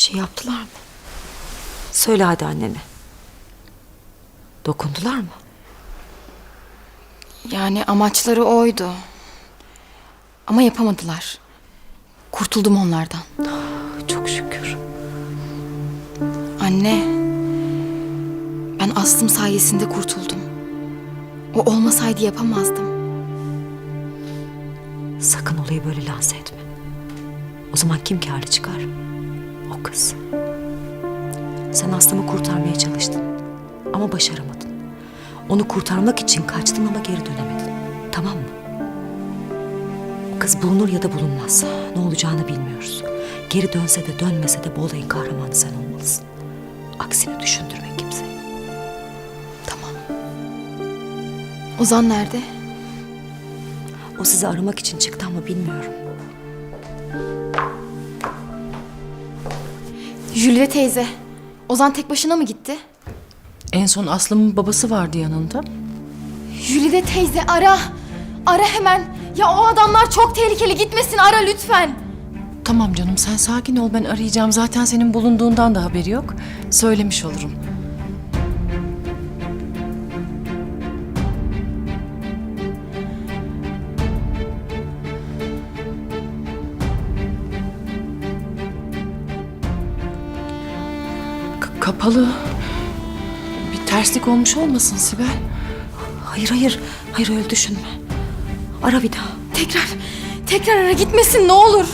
Bir şey yaptılar mı? Söyle hadi annene. Dokundular mı? Yani amaçları oydu. Ama yapamadılar. Kurtuldum onlardan. Çok şükür. Anne. Ben Aslım sayesinde kurtuldum. O olmasaydı yapamazdım. Sakın olayı böyle lanse etme. O zaman kim kârlı çıkar? O kız. Sen Aslım'ı kurtarmaya çalıştın. Ama başaramadın. Onu kurtarmak için kaçtın ama geri dönemedin. Tamam mı? O kız bulunur ya da bulunmaz. Ne olacağını bilmiyoruz. Geri dönse de dönmese de bu olayın kahramanı sen olmalısın. Aksini düşündürme kimseye. Tamam. Ozan nerede? O sizi aramak için çıktı ama bilmiyorum. Jülide teyze. Ozan tek başına mı gitti? En son Aslım'ın babası vardı yanında. Jülide teyze ara. Ara hemen. Ya o adamlar çok tehlikeli gitmesin ara lütfen. Tamam canım sen sakin ol ben arayacağım. Zaten senin bulunduğundan da haberi yok. Söylemiş olurum. Kapalı. Bir terslik olmuş olmasın Sibel? Hayır hayır. Hayır öyle düşünme. Ara bir daha. Tekrar, tekrar ara gitmesin ne olur.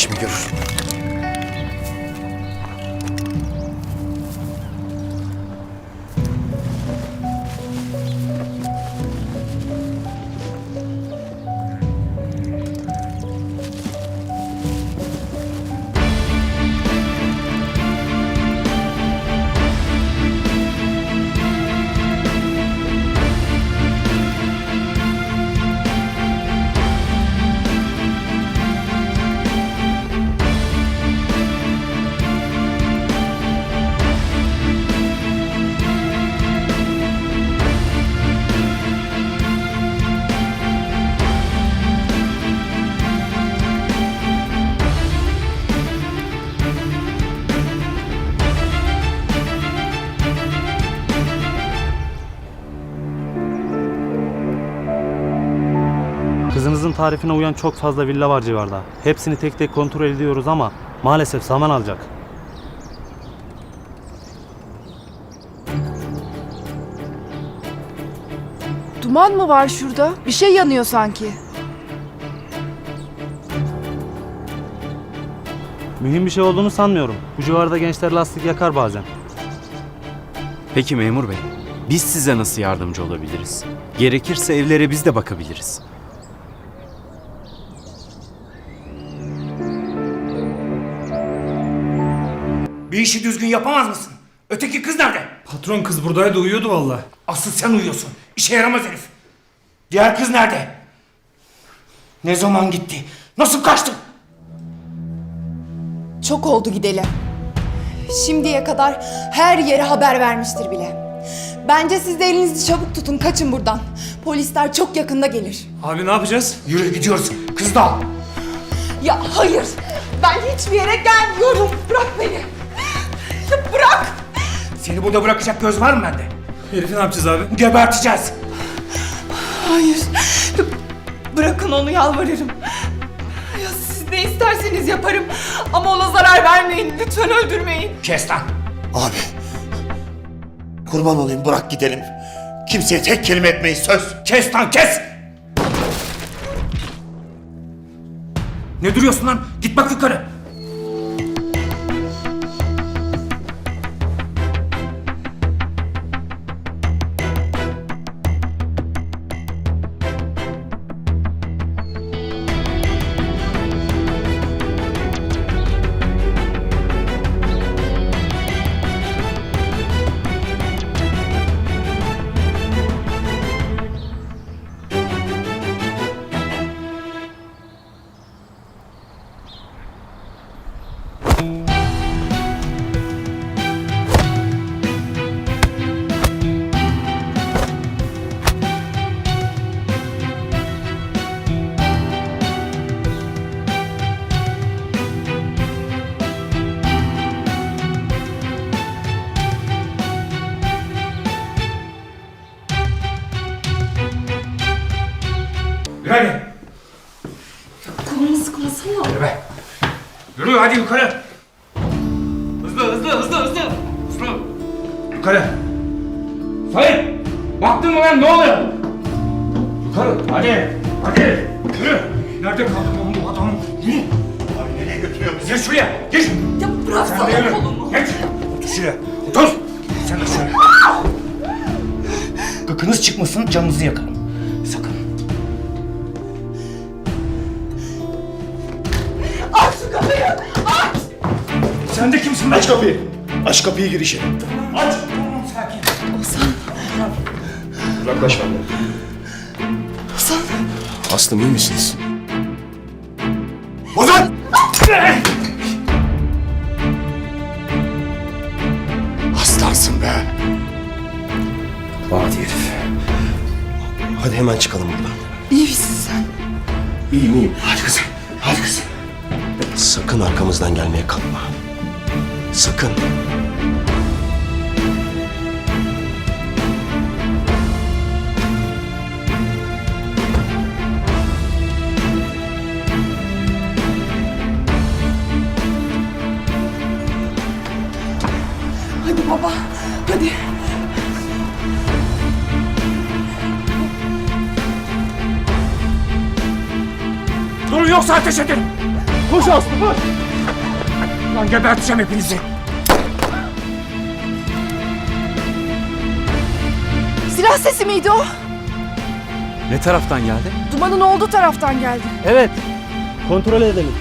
İşimi görür. Tarifine uyan çok fazla villa var civarda. Hepsini tek tek kontrol ediyoruz ama maalesef zaman alacak. Duman mı var şurada? Bir şey yanıyor sanki. Mühim bir şey olduğunu sanmıyorum. Bu civarda gençler lastik yakar bazen. Peki memur bey, biz size nasıl yardımcı olabiliriz? Gerekirse evlere biz de bakabiliriz. Bir işi düzgün yapamaz mısın? Öteki kız nerede? Patron kız buradaydı uyuyordu valla. Asıl sen uyuyorsun. İşe yaramaz herif. Diğer kız nerede? Ne zaman gitti? Nasıl kaçtı? Çok oldu gideli. Şimdiye kadar her yere haber vermiştir bile. Bence siz de elinizi çabuk tutun. Kaçın buradan. Polisler çok yakında gelir. Abi ne yapacağız? Yürü gidiyoruz. Kız da al. Ya hayır. Ben hiçbir yere gelmiyorum. Bırak beni. Bırak. Seni burada bırakacak göz var mı bende? Herifi ne yapacağız abi? Geberteceğiz. Hayır. Bırakın onu yalvarırım. Ya siz ne isterseniz yaparım. Ama ona zarar vermeyin. Lütfen öldürmeyin. Kes lan. Abi. Kurban olayım bırak gidelim. Kimseye tek kelime etmeyiz söz. Kes lan kes. Ne duruyorsun lan? Git bak yukarı. Sıkmasana. Yürü be. Yürü hadi yukarı. Hızlı hızlı hızlı hızlı. Hızlı. Yukarı. Sayın. Baktın mı lan ne oluyor? Yukarı hadi. Hadi. Yürü. Nerede kaldı oğlum bu adam? Yürü. Abi nereye götürüyor bizi? Geç şuraya. Geç. Ya bıraksana yürü. kolumu. Geç. Otur şuraya. Otur. Sen de şuraya. Gıkınız çıkmasın canınızı yakarım. Sen de kimsin be? Aç kapıyı. Aç kapıyı gir içeri. Aç. Tamam sakin. Uzaklaş benden. Hasan. Aslım iyi misiniz? Ozan! Aslansın be. Vadi herif. Hadi hemen çıkalım buradan. İyi misin sen? İyiyim iyiyim. Hadi kızım. Hadi kızım. Sakın arkamızdan gelmeye kalkma. Sakın. Hadi baba. Hadi. Durun yoksa ateş ederim. Koş Aslı koş. Lan geberteceğim hepinizi. Silah sesi miydi o? Ne taraftan geldi? Dumanın olduğu taraftan geldi. Evet. Kontrol edelim.